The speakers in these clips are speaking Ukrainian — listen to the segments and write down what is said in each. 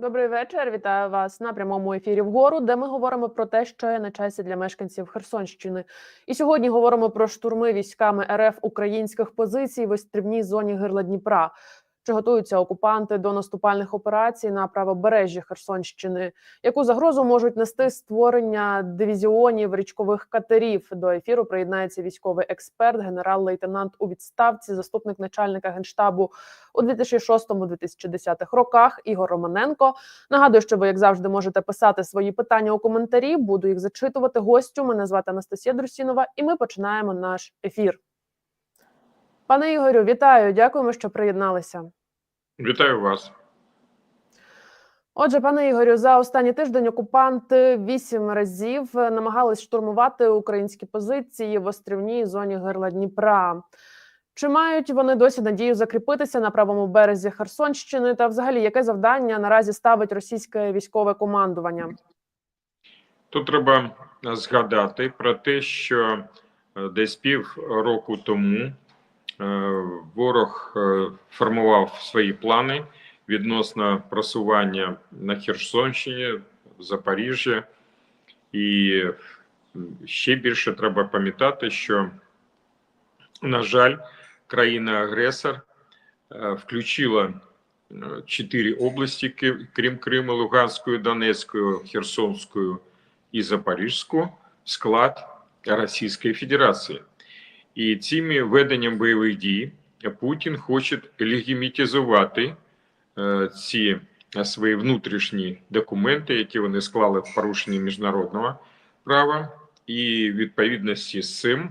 Добрий вечір. Вітаю вас на прямому ефірі вгору, де ми говоримо про те, що є на часі для мешканців Херсонщини. І сьогодні говоримо про штурми військами РФ українських позицій в острівній зоні гирла Дніпра. Чи готуються окупанти до наступальних операцій на правобережжі Херсонщини? Яку загрозу можуть нести створення дивізіонів річкових катерів? До ефіру приєднається військовий експерт, генерал-лейтенант у відставці, заступник начальника генштабу у 2006-2010 роках Ігор Романенко. Нагадую, що ви, як завжди, можете писати свої питання у коментарі. Буду їх зачитувати гостю. Мене звати Анастасія Друсінова, і ми починаємо наш ефір. Пане Ігорю, вітаю! Дякуємо, що приєдналися. Вітаю вас. Отже, пане Ігорю, за останній тиждень окупанти вісім разів намагались штурмувати українські позиції в острівній зоні гирла Дніпра. Чи мають вони досі надію закріпитися на правому березі Херсонщини? Та, взагалі, яке завдання наразі ставить російське військове командування? Тут треба згадати про те, що е, десь пів року тому е, ворог е, формував свої плани відносно просування на Херсонщині, в Запоріжжі, і ще більше треба пам'ятати, що, на жаль, країна-агресор е, включила е, чотири області, крім Криму, Луганської, Донецької, Херсонської і Запорізьку, в склад Російської Федерації. І цими веденням бойових дій Путін хоче легімітизувати е, ці свої внутрішні документи, які вони склали в порушенні міжнародного права, і відповідності з цим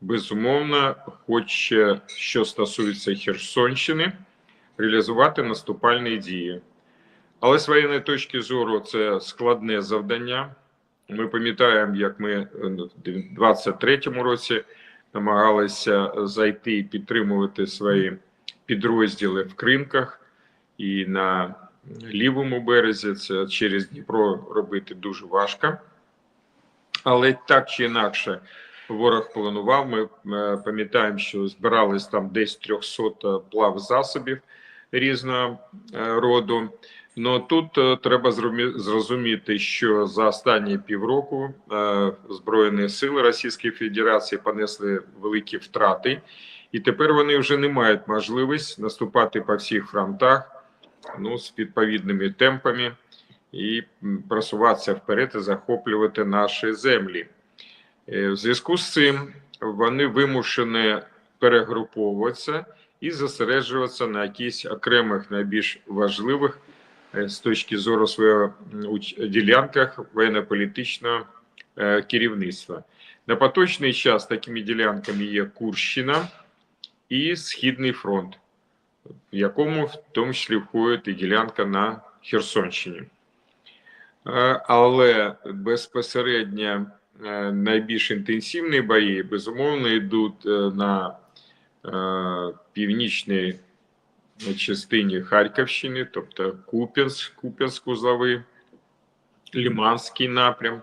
безумовно хоче, що стосується Херсонщини, реалізувати наступальні дії. Але з воєнної точки зору це складне завдання. Ми пам'ятаємо, як ми в 23-му році намагалися зайти і підтримувати свої підрозділи в Кримках і на лівому березі. Це через Дніпро робити дуже важко. Але так чи інакше, ворог планував. Ми е, пам'ятаємо, що збирались там десь 300 плав засобів різного е, роду. Ну тут е, треба зрозуміти, що за останні півроку е, Збройні сили Російської Федерації понесли великі втрати, і тепер вони вже не мають можливість наступати по всіх фронтах ну, з відповідними темпами і просуватися вперед і захоплювати наші землі. Е, В зв'язку з цим вони вимушені перегруповуватися і зосереджуватися на якихось окремих найбільш важливих з точки зору уч- ділянках воєнно-політичного е, керівництва. На поточний час такими ділянками є Курщина і Східний фронт, в якому в тому числі входить і ділянка на Херсонщині. Е, Але безпосередньо е, найбільш інтенсивні бої, безумовно, йдуть е, на е, північній частині Харківщини, тобто Куп'янськ, Куп'янськ узловий, Лиманський напрям,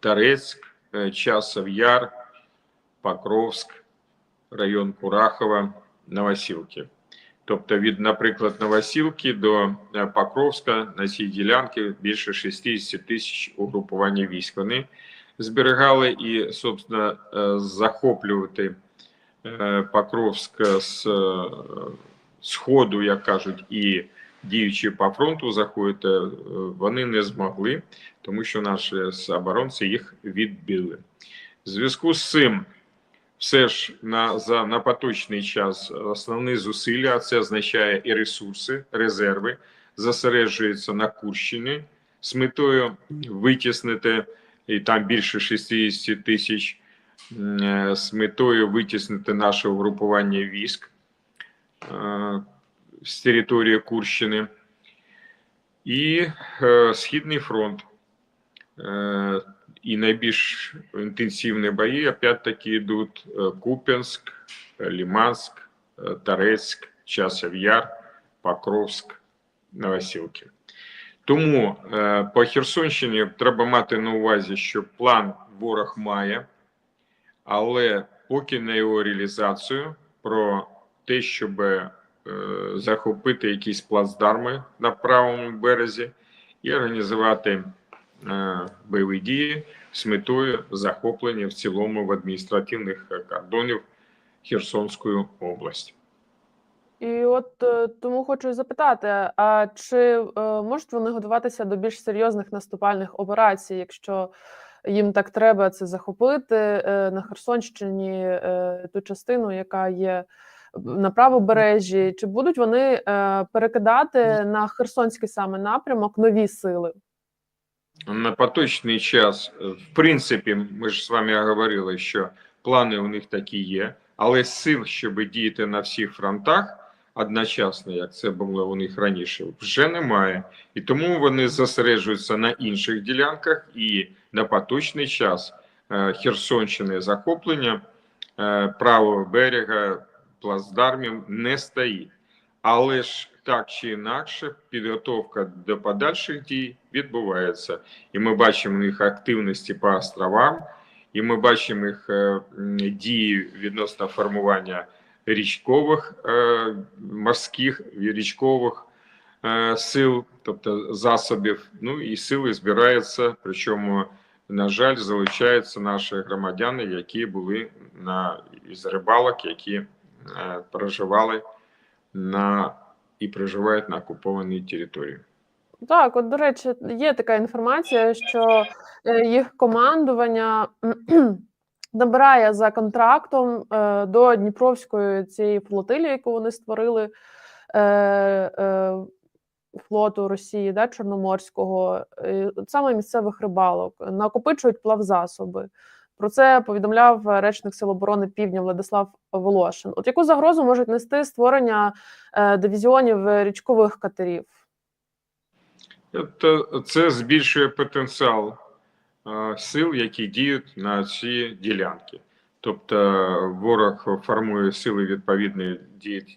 Торецьк, е, Часов Яр, Покровськ, район Курахова, Новосілки. Тобто від, наприклад, Новосілки до е, Покровська на цій ділянці більше 60 тисяч угрупування військ. Вони зберігали і, собственно, е, захоплювати Покровськ з сходу, як кажуть, і діючи по фронту заходити, е, вони не змогли, тому що наші оборонці їх відбили. В зв'язку з цим все ж на, за, на поточний час основні зусилля, а це означає і ресурси, резерви, зосереджуються на Курщині з метою витіснити, і там більше 60 тисяч, е, з метою витіснити наше угрупування військ з території Курщини. І е, Східний фронт. Е, і найбільш інтенсивні бої, опять-таки, йдуть е, Куп'янськ, е, Лиманськ, е, Торецьк, Часов Яр, Покровськ, Новосілки. Тому е, по Херсонщині треба мати на увазі, що план ворог має, але поки на його реалізацію про те, щоб захопити якісь плацдарми на правому березі і організувати е, бойові дії з метою захоплення в цілому в адміністративних е, кордонів Херсонської області. І от е, тому хочу запитати: а чи е, можуть вони готуватися до більш серйозних наступальних операцій, якщо їм так треба це захопити е, на Херсонщині е, ту частину, яка є на правобережжі? Чи будуть вони е, перекидати на Херсонський саме напрямок нові сили? На поточний час, е, в принципі, ми ж з вами говорили, що плани у них такі є, але сил, щоб діяти на всіх фронтах одночасно, як це було у них раніше, вже немає. І тому вони зосереджуються на інших ділянках, і на поточний час е, Херсонщини захоплення правого берега плацдармів не стоїть. Але ж так чи інакше, підготовка до подальших дій відбувається. І ми бачимо їх активності по островам, і ми бачимо їх е, дії відносно формування річкових е, морських річкових е, сил, тобто засобів. Ну і сили збираються. Причому, на жаль, залучаються наші громадяни, які були на із рибалок, які проживали на і проживають на окупованій території. Так, от, до речі, є така інформація, що е, їх командування набирає за контрактом е, до Дніпровської цієї флотилії, яку вони створили е, е, флоту Росії, да, Чорноморського, е, саме місцевих рибалок, накопичують плавзасоби. Про це повідомляв речник Сил оборони Півдня Владислав Волошин. От яку загрозу можуть нести створення е, дивізіонів е, річкових катерів? Це, це збільшує потенціал е, сил, які діють на ці ділянки. Тобто ворог формує сили відповідні,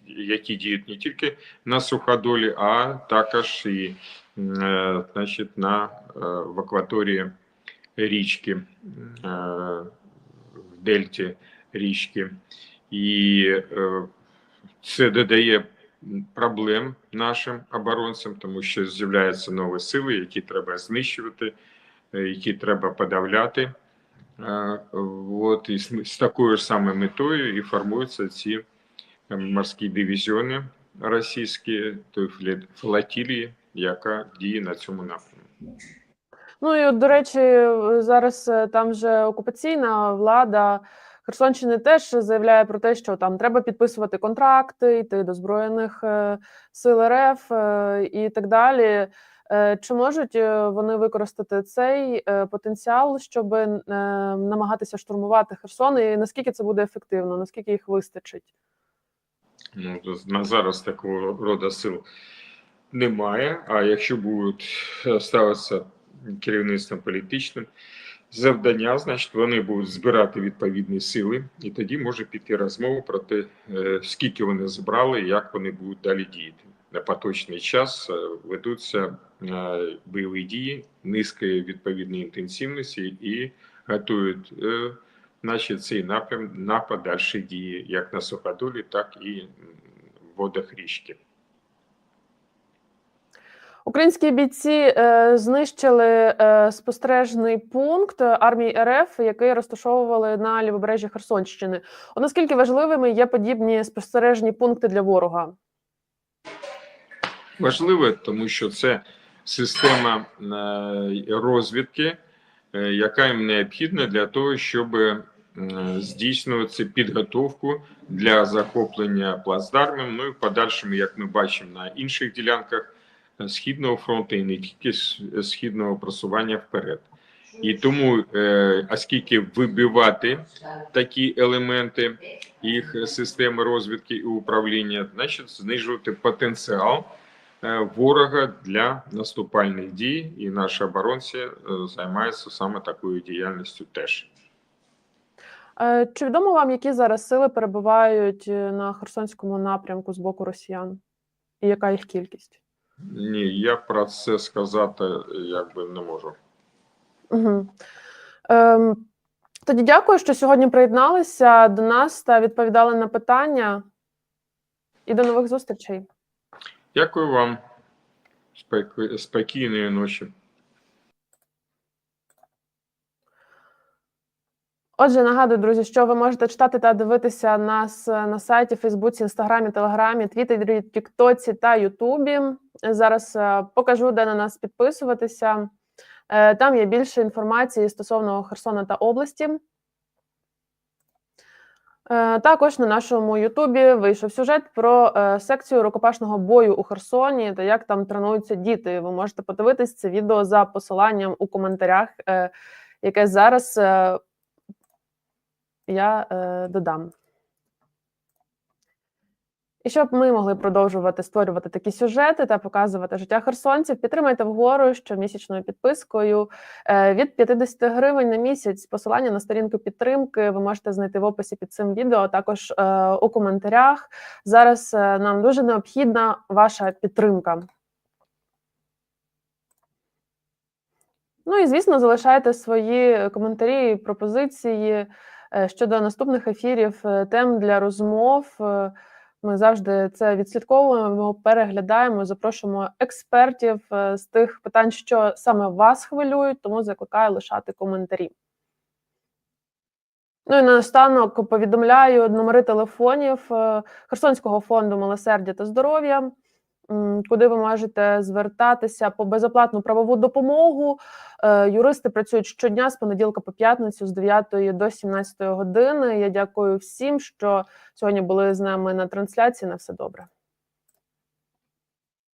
які діють не тільки на суходолі, а також і е, значить, на, е, в акваторії річки, е, в дельті річки. І е, це додає проблем нашим оборонцям, тому що з'являються нові сили, які треба знищувати, е, які треба подавляти. От і з такою ж самою метою і формуються ці морські дивізіони російські, той флотилії, яка діє на цьому напрямку. Ну і от, до речі, зараз е, там же окупаційна влада Херсонщини теж заявляє про те, що там треба підписувати контракти, йти до збройних е, сил РФ е, і так далі. Чи можуть вони використати цей потенціал, щоб намагатися штурмувати Херсон? І наскільки це буде ефективно? Наскільки їх вистачить? Ну, на зараз такого роду сил немає. А якщо будуть ставитися керівництвом політичним завдання, значить вони будуть збирати відповідні сили, і тоді може піти розмова про те, е, скільки вони збрали як вони будуть далі діяти. На поточний час е, ведуться е, бойові дії низької відповідної інтенсивності і готують значить, цей напрям на подальші дії, як на суходолі, так і в водах річки. Українські бійці е, знищили е, спостережний пункт армії РФ, який розташовували на лівобережжі Херсонщини. От наскільки важливими є подібні спостережні пункти для ворога? Важливе, тому що це система е, розвідки, е, яка їм необхідна для того, щоб е, здійснювати підготовку для захоплення плацдармів. Ну і в подальшому, як ми бачимо на інших ділянках східного фронту і не тільки східного просування вперед. І тому, е, оскільки вибивати такі елементи їх системи розвідки і управління, значить знижувати потенціал е, ворога для наступальних дій, і наші оборонці е, займаються саме такою діяльністю теж. Е, Чи відомо вам, які зараз сили перебувають е, на Херсонському напрямку з боку росіян? І яка їх кількість? Ні, я про це сказати якби не можу. Угу. Ем, тоді дякую, що сьогодні приєдналися до нас та відповідали на питання. і до нових зустрічей. Дякую вам. Спокійної ночі. Отже, нагадую, друзі, що ви можете читати та дивитися нас е, на сайті, Фейсбуці, Інстаграмі, Телеграмі, Твіттері, Тіктоці та Ютубі. Зараз е, покажу, де на нас підписуватися. Е, Там є більше інформації стосовно Херсона та області. Також на нашому Ютубі вийшов сюжет про секцію рукопашного бою у Херсоні та як там тренуються діти. Ви можете подивитись це відео за посиланням у коментарях, яке зараз я е, додам. І щоб ми могли продовжувати створювати такі сюжети та показувати життя херсонців, підтримайте вгору щомісячною підпискою е, від 50 гривень на місяць. Посилання на сторінку підтримки ви можете знайти в описі під цим відео, також е, у коментарях. Зараз е, нам дуже необхідна ваша підтримка. Ну і звісно, залишайте свої коментарі, пропозиції щодо наступних ефірів, е, тем для розмов. Е, Ми завжди це відслідковуємо, переглядаємо, запрошуємо експертів е, з тих питань, що саме вас хвилюють, тому закликаю лишати коментарі. Ну і наостанок повідомляю номери телефонів е, Херсонського фонду милосердя та здоров'я, куди ви можете звертатися по безоплатну правову допомогу. Е, Юристи працюють щодня з понеділка по п'ятницю з 9 до 17 години. Я дякую всім, що сьогодні були з нами на трансляції. На все добре.